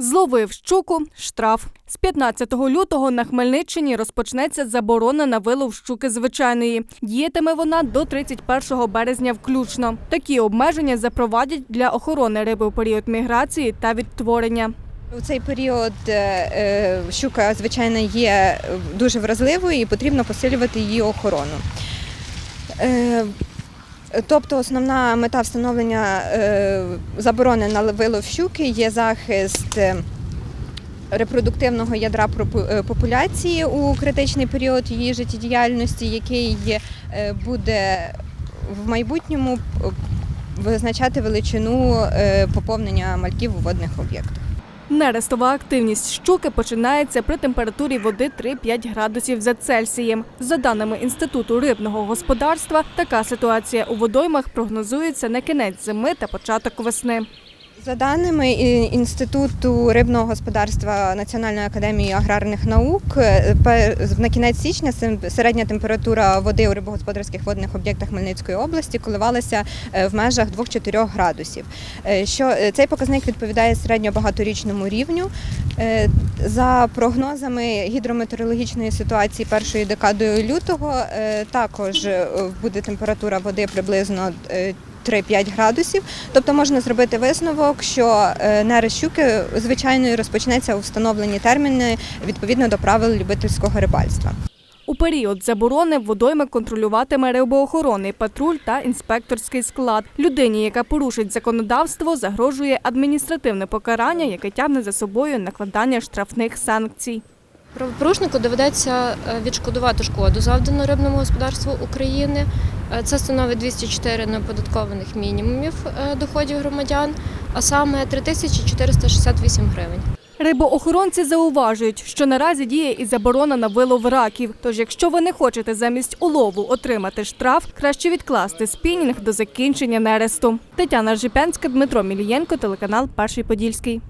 Зловив щуку штраф. З 15 лютого на Хмельниччині розпочнеться заборона на вилов щуки звичайної. Діятиме вона до 31 березня включно. Такі обмеження запровадять для охорони риби у період міграції та відтворення. У цей період е, е, щука, звичайно, є дуже вразливою і потрібно посилювати її охорону. Тобто основна мета встановлення е, заборони на вилов щуки є захист е, репродуктивного ядра е, популяції у критичний період її життєдіяльності, який буде в майбутньому визначати величину поповнення мальків у водних об'єктах. Нерестова активність щуки починається при температурі води 3-5 градусів за Цельсієм. За даними Інституту рибного господарства, така ситуація у водоймах прогнозується на кінець зими та початок весни. За даними Інституту рибного господарства Національної академії аграрних наук, е, на кінець січня середня температура води у рибогосподарських водних об'єктах Хмельницької області коливалася е, в межах 2-4 градусів. Е, Що цей показник відповідає середньобагаторічному рівню. За прогнозами гідрометеорологічної ситуації першої декадою лютого, також буде температура води приблизно 3-5 градусів. Тобто можна зробити висновок, що е, нерест щуки звичайно розпочнеться у встановлені терміни відповідно до правил любительського рибальства. У період заборони водойми контролюватиме рибоохоронний патруль та інспекторський склад. Людині, яка порушить законодавство, загрожує адміністративне покарання, яке тягне за собою накладання штрафних санкцій. Правопорушнику доведеться е, відшкодувати шкоду, завдану рибному господарству України. Е, Це становить 204 неоподаткованих мінімумів е, доходів громадян, а саме 3468 гривень. Рибоохоронці зауважують, що наразі діє і заборона на вилов раків. Тож, якщо ви не хочете замість улову отримати штраф, краще відкласти спінінг до закінчення нересту. Тетяна Жипянська, Дмитро Мілієнко, телеканал Перший Подільський.